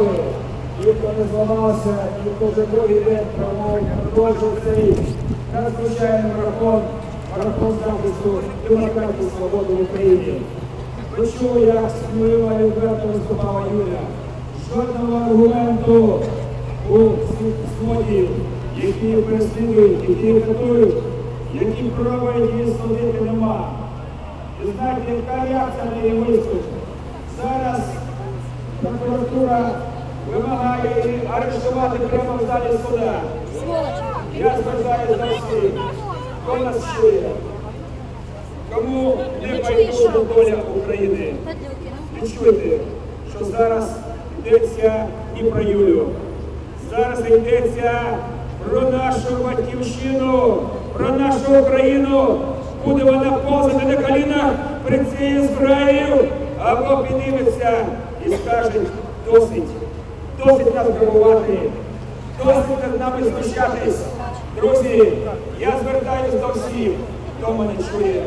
здорові, ті, хто не зламався, ті, хто вже другий день продовжує цей надзвичайний марафон, марафон захисту і свободи в Україні. Чули, як сміливо і відверто виступала Юля. Жодного аргументу у сході, які переслідують, які катують, які пробують її судити нема. І знаєте, яка реакція на її виступ? Зараз прокуратура її арештувати прямо в залі суда. Я звертаюся до всіх, хто нас чує, кому не байдужа доля України. Відчуйте, що зараз йдеться і про Юлю. Зараз йдеться про нашу батьківщину, про нашу Україну. Буде вона повзати на колінах перед цією зброєю, або підніметься і скаже, досить, досить нас грабувати, досить над нами знущатись. Друзі, я звертаюся до всіх, хто мене чує.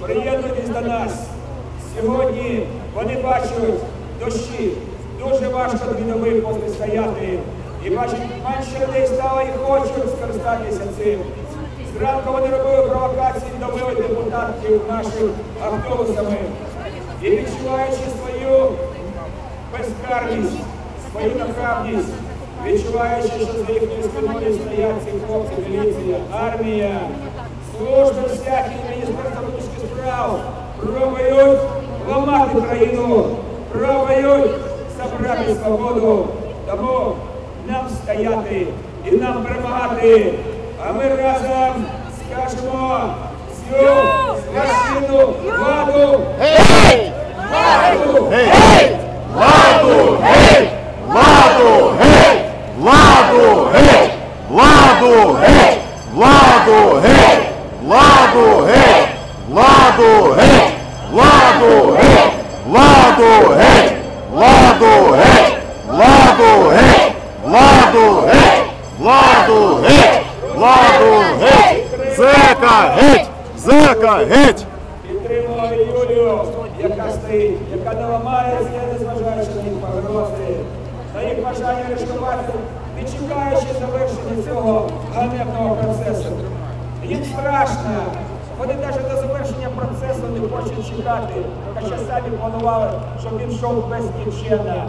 Приєднуйтесь до нас. Сьогодні вони бачать дощі. Дуже важко дві доби стояти. І бачать, менше людей стало і хочуть скористатися цим. Зранку вони робили провокації, давили депутатів наших автобусами. І відчуваючи свою безкарність, свою нахабність, відчуваючи, що за їхньою спиною стоять ці хлопці, міліція, армія, служби всякі міністерства внутрішніх справ пробують ламати країну, пробують забрати свободу. Тому нам стояти і нам перемагати. А ми разом скажемо всю страшну владу. Гей! Владу! Гей! Владу! Гей! Владу! Гей! Владу! Гей! Владу! Гей! Владу! Гей! Владу! Гей! Владу! Гей! Владу! Гей! Владу! Гей! Владу! Гей! Владу! Гей! Владу! Гей! Владу! Геть! Владу! Геть! Зека! Геть! Зека! Геть! Підтримала Юлію, яка стоїть, яка не ламається, незважаючи на їх погрози, на їх бажання арештувати, не чекаючи завершення цього ганебного процесу. Їм страшно. Вони навіть до завершення процесу не хочуть чекати, хоча самі планували, щоб він йшов безкінченно.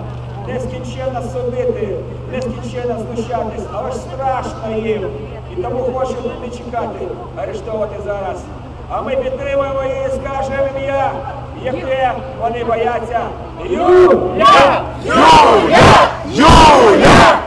Нескінченно судити, нескінченно знущатись, але ж страшно їм. І тому хочуть не чекати, арештовувати зараз. А ми підтримуємо її і скажемо ім'я, яке вони бояться. Юля! Юля! Юля!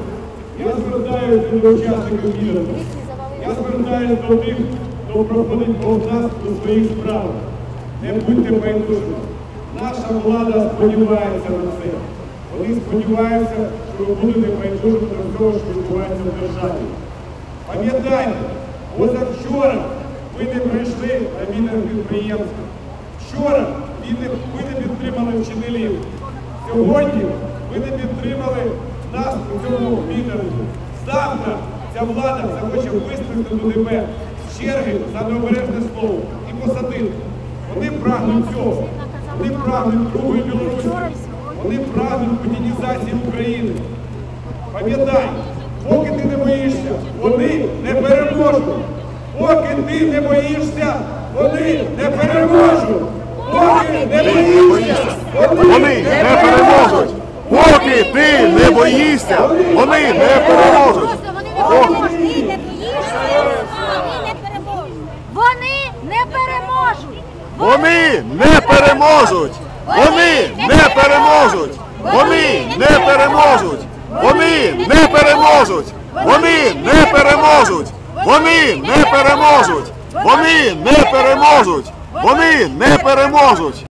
до учасників мітингу. Я звертаюся до тих, хто проходить повз нас до своїх справ. Не будьте байдужими. Наша влада сподівається на це. Вони сподіваються, що ви будете байдужими до того, що відбувається в державі. Пам'ятайте, позавчора ви не прийшли на мітинг підприємства. Вчора ви не, підтримали вчителів. Сьогодні ви не підтримали нас у цьому мітингу. Завтра ця влада захоче до тебе з черги за необережне слово і посадити. Вони прагнуть цього. Вони прагнуть другої Білорусі. Вони прагнуть путінізації України. Пам'ятай, поки ти не боїшся, вони не переможуть. Поки ти не боїшся, вони не переможуть. Поки не боїшся, Вони не переможуть! Боїшся, вони не переможуть! Вони не переможуть! Вони не переможуть! Вони не переможуть! Вони не переможуть! Вони не переможуть! Вони не переможуть! Вони не переможуть! Вони не переможуть! Вони не переможуть!